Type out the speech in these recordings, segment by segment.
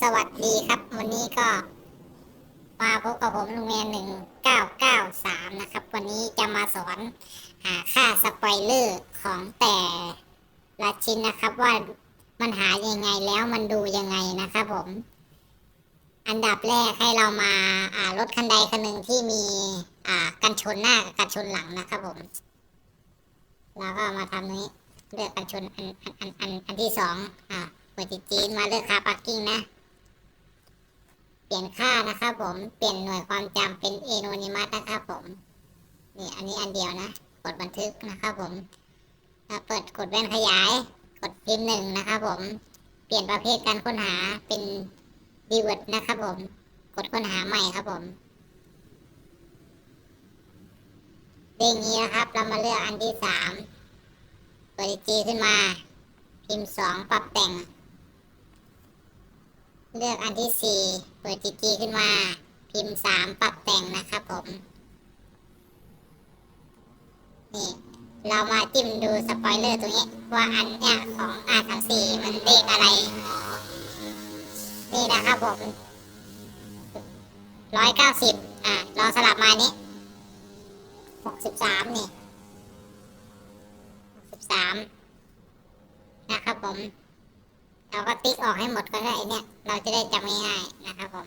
สวัสดีครับ วันนี้ก็ มาพบกับผมลุงแมนหนึ่งเก้าเก้าสามนะครับ วันนี้จะมาสอนหาค่าสปอยเลอร์ของแต่ละชิ้นนะครับ ว่ามันหายังไงแล้วมันดูยังไงนะครับผม อันดับแรกให้เรามาอ่ารถคันใดคันหนึ่งที่มีอ่ากันชนหน้ากับกันชนหลังนะครับผม แล้วก็มาทำนี้เลือกกันชนอันอันอันอันอันที่สองอ่าเปิดจีนมาเลือกคาปาร์กิ้งนะ เปลี่ยนค่านะครับผม เปลี่ยนหน่วยความจำเป็นเอโนนิมัสนะครับผม นี่อันนี้อันเดียวนะ กดบันทึกนะครับผมเปิดกดแว่นขยาย กดพิมพ์หนึ่งนะครับผม เปลี่ยนประเภทการค้นหาเป็นดีเวิร์ดนะครับผม กดค้นหาใหม่ครับผมเด้งนี้นะครับ เรามาเลือกอันที่สามเปิดจีขึ้นมา พิมพ์สองปรับแต่ง เลือกอันที่สี่เปิดจีจีขึ้นมา พิมพ์สามปรับแต่งนะครับผม นี่ เรามาจิ้มดูสปอยเลอร์ตรงนี้ ว่าอันเนี้ยของอาสามสี่มันเลขอะไร นี่นะครับผมร้อยเก้าสิบอะลองสลับมานี้หกสิบสามนี่หกสิบสามนะครับผม เราก็ติ๊กออกให้หมดก็ได้เนี่ย เราจะได้จำง่ายๆนะครับผม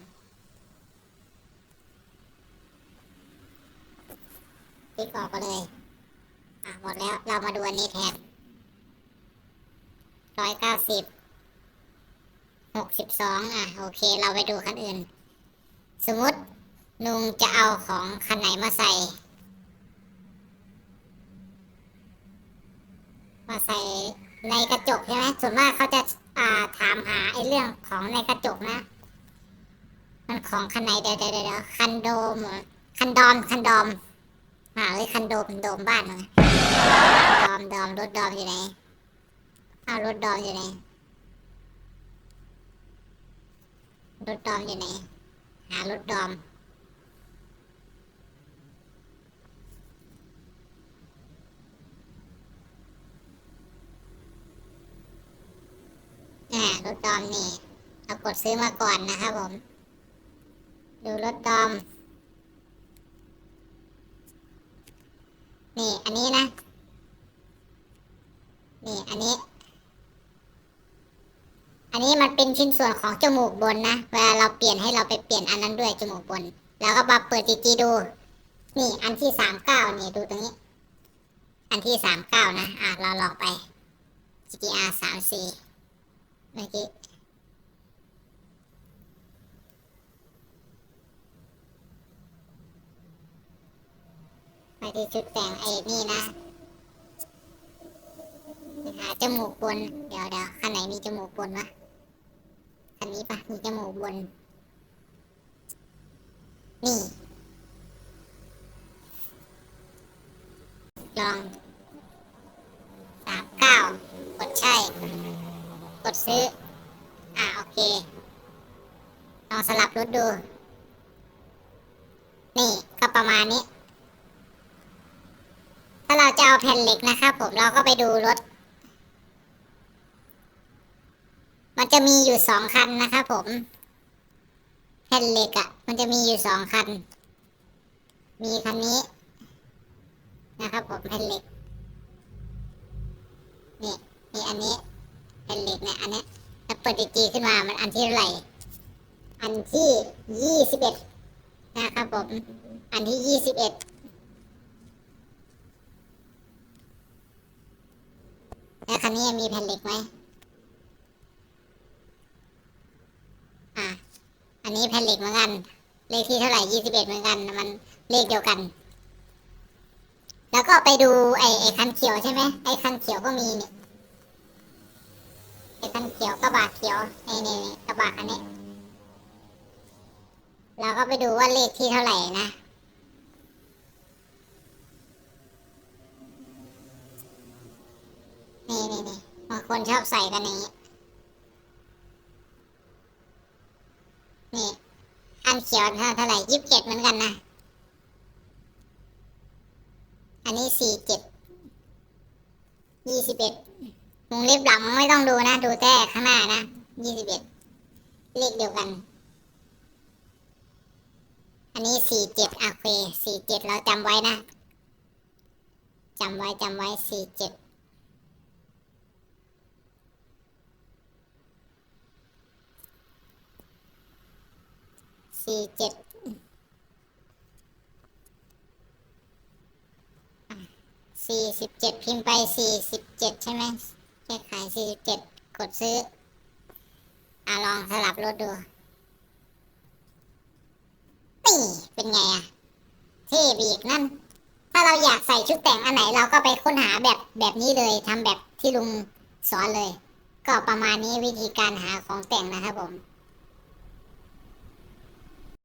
ติ๊กออกไปเลยอะหมดแล้วเรามาดูอันนี้แทนร้อยเก้าสิบหกสิบสองอะโอเค เราไปดูคันอื่น สมมตินุงจะเอาของคันไหนมาใส่ มาใส่ในกระจกใช่ไหมส่วนมากเขาจะ อ่าถามหาไอ้เรื่องของในกระจกนะ มันของคันไหนเดี๋ยวเดี๋ยวเดี๋ยวคันโดมคันดอมคันดอมอ่าเลยคันโดมโดมบ้านมึงดอมดอมรถดอมอยู่ไหนเอารถดอมอยู่ไหนรถดอมอยู่ไหนหารถดอม อ่า รถดอมนี่เรากดซื้อมาก่อนนะครับผม ดูรถดอม นี่อันนี้นะ นี่อันนี้ อันนี้มันเป็นชิ้นส่วนของจมูกบนนะ เวลาเราเปลี่ยนให้เราไปเปลี่ยนอันนั้นด้วยจมูกบน แล้วก็มาเปิดจีจีดู นี่อันที่สามเก้านี่ดูตรงนี้ อันที่สามเก้านะ อะเราลองไป GTR สามสี่ เมื่อกี้ไปที่ชุดแต่งไอ้นี่นะหาจมูกบน เดี๋ยวเดี๋ยวคันไหนมีจมูกบนวะคันนี้ปะมีจมูกบน นี่ ลองสามเก้ากดใช่ ดซื้อ อ่าโอเค ลองสลับรถดู นี่ก็ประมาณนี้ ถ้าเราจะเอาแผ่นเหล็กนะครับผมเราก็ไปดูรถ มันจะมีอยู่สองคันนะครับผม แผ่นเหล็กอะ่ะ มันจะมีอยู่สองคัน มีคันนี้ นะครับผมแผ่นเหล็ก นี่ มีอันนี้ แผ่นเหล็กเนี่ยอันนี้ยแล้วเปิดจีขึ้นมามันอันที่เท่าไหร่อันที่ยี่สิบเอ็ดนะครับผม อันที่ยี่สิบเอ็ดแล้วคันนี้มีแผ่นเหล็กไหมอะ อันนี้แผ่นเหล็กเหมือนกัน เลขที่เท่าไหร่ยี่สิบเอ็ดเหมือนกัน มันเลขเดียวกัน แล้วก็ไปดูไอ้ไอ้คันเขียวใช่ไหมไอ้คันเขียวก็มีเนี่ย ไอ้คันเขียวกระบะเขียวไอ้นี่กระบะอันนี้ เราก็ไปดูว่าเลขที่เท่าไหร่นะนี่นี่นี่บางคนชอบใส่กันอย่างนี้นี่ อันเขียวเท่าเท่าไหร่ยี่สิบเจ็ดเหมือนกันนะ อันนี้สี่เจ็ดยี่สิบเอ็ด วงเล็บหลังไม่ต้องดูนะ ดูแต่ข้างหน้านะยี่สิบเอ็ดเลขเดียวกัน อันนี้สี่เจ็ดโอเคสี่เจ็ดเราจำไว้นะจำไว้จำไว้สี่เจ็ดสี่เจ็ดสี่สิบเจ็ดพิมพ์ไปสี่สิบเจ็ดใช่ไหม แค่ขายสี่สิบเจ็ดกดซื้ออะลองสลับรถดูนี่เป็นไงอะเท่บีกนั่น ถ้าเราอยากใส่ชุดแต่งอันไหนเราก็ไปค้นหาแบบแบบนี้เลยทำแบบที่ลุงสอนเลย ก็ประมาณนี้วิธีการหาของแต่งนะครับผม